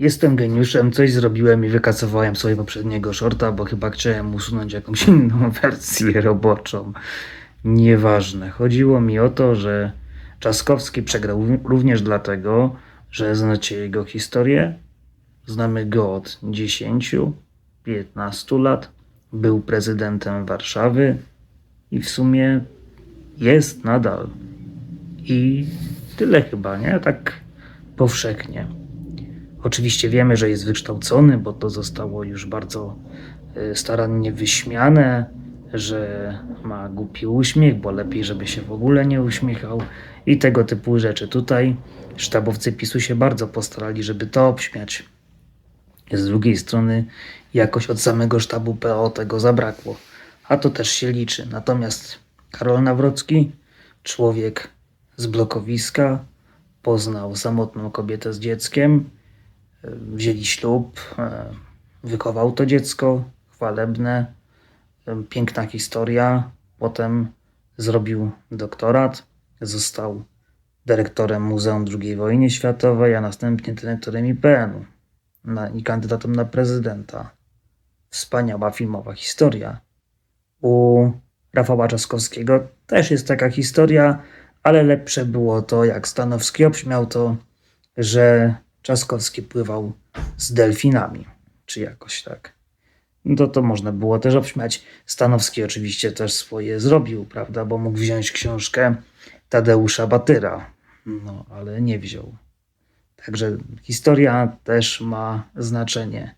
Jestem geniuszem, coś zrobiłem i wykasowałem sobie poprzedniego shorta, bo chyba chciałem usunąć jakąś inną wersję roboczą. Nieważne. Chodziło mi o to, że Trzaskowski przegrał również dlatego, że znacie jego historię. Znamy go od 10, 15 lat. Był prezydentem Warszawy i w sumie jest nadal. I tyle chyba, nie? Tak powszechnie. Oczywiście wiemy, że jest wykształcony, bo to zostało już bardzo y, starannie wyśmiane, że ma głupi uśmiech, bo lepiej, żeby się w ogóle nie uśmiechał i tego typu rzeczy. Tutaj sztabowcy PiSu się bardzo postarali, żeby to obśmiać. Z drugiej strony jakoś od samego sztabu PO tego zabrakło, a to też się liczy. Natomiast Karol Nawrocki, człowiek z blokowiska, poznał samotną kobietę z dzieckiem, wzięli ślub, y, wychował to dziecko, chwalebne, y, piękna historia. Potem zrobił doktorat, został dyrektorem Muzeum II Wojny Światowej, a następnie dyrektorem IPN-u na, i kandydatem na prezydenta. Wspaniała filmowa historia. U Rafała Trzaskowskiego też jest taka historia, ale lepsze było to, jak Stanowski obśmiał to, że Trzaskowski pływał z delfinami, czy jakoś tak. No to to można było też obśmiać. Stanowski oczywiście też swoje zrobił, prawda, bo mógł wziąć książkę Tadeusza Batyra, no ale nie wziął. Także historia też ma znaczenie.